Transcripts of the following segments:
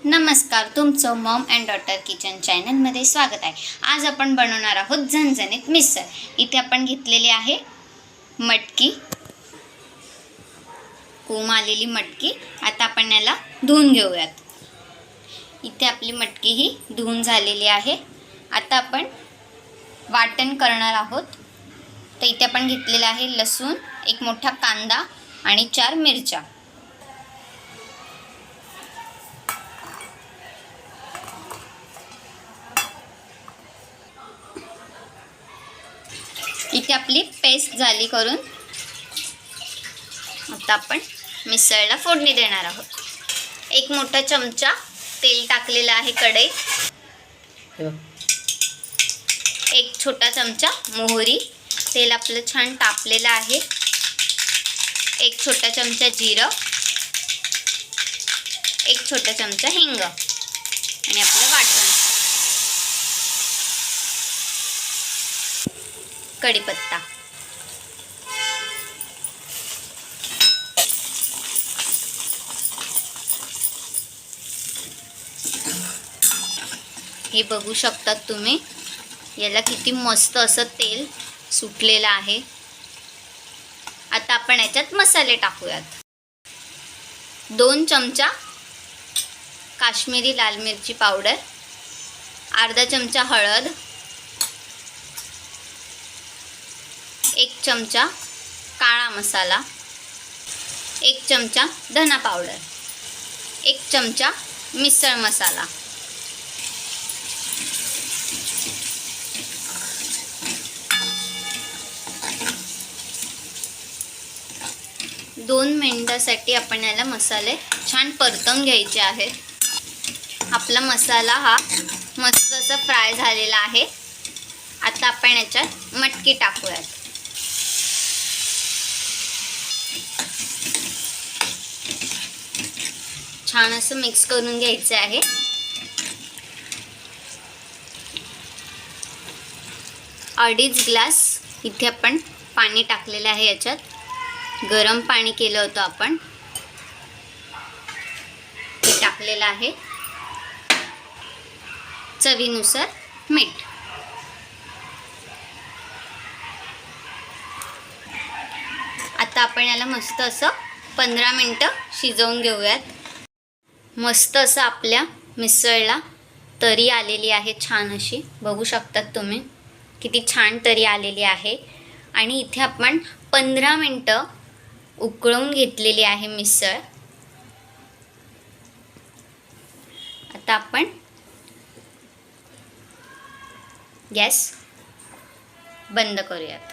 नमस्कार तुमचं Maugham and daughter kitchen चॅनलमध्ये स्वागत आहे. आज आपण बनवणार आहोत झणझणीत मिसळ. इथे आपण घेतलेली आहे मटकी. कोम आलेली मटकी. आता आपण याला धुवून घेऊयात. इथे आपली मटकी ही धुवून झालेली आहे. आता आपण वाटण करणार आहोत. तर इथे आपण घेतलेलं आहे लसूण एक मोठा कांदा आणि चार मिरच्या. इथे आपली पेस्ट झाली करून आता आपण मिसळला फोडणी देणार आहोत. एक मोठा चमचा तेल टाकलेला आहे कढईत. एक छोटा चमचा मोहरी. तेल आपलं छान तापलेलं आहे. एक छोटा चमचा जिरं. एक छोटा चमचा हिंग. आणि आपलं वाटण. कढीपत्ता. हे बघू शकतात तुम्ही. याला किती मस्त असं तेल सुटलेला आहे. आता आपण याच्यात मसाले टाकूयात. दोन चमचा काश्मीरी लाल मिरची पावडर अर्धा चमचा हळद एक चमचा काळा मसाला एक चमचा धना पावडर एक चमचा मिसळ मसाला. दोन मिनिटासाठी आपण याला मसाले छान परतून घ्यायचे आहेत. आपला मसाला हा मस्त असा फ्राय झालेला आहे. आता आपण याच्यात मटकी टाकूयात. छान असं मिक्स करून घ्यायचं आहे. अडीच ग्लास इथे आपण पाणी टाकलेलं आहे याच्यात. गरम पाणी केलं होतं आपण. हे टाकलेलं आहे. चवीनुसार मीठ. आता आपण याला मस्त असं पंधरा मिनटं शिजवून घेऊयात. मस्त असं आपल्या मिसळला तरी आलेली आहे छान अशी. बघू शकतात तुम्ही किती छान तरी आलेली आहे. आणि इथे आपण पंधरा मिनटं उकळून घेतलेली आहे मिसळ. आता आपण गॅस बंद करूयात.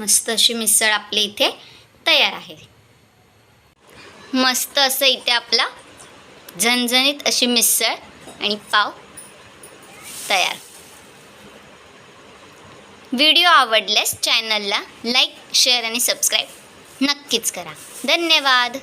मस्त अशी मिसळ आपली इथे तयार आहे. मस्त असं इथे आपला झणझणीत अशी मिसळ आणि पाव तयार. व्हिडिओ आवडल्यास चॅनलला लाईक शेअर आणि सबस्क्राईब नक्कीच करा. धन्यवाद.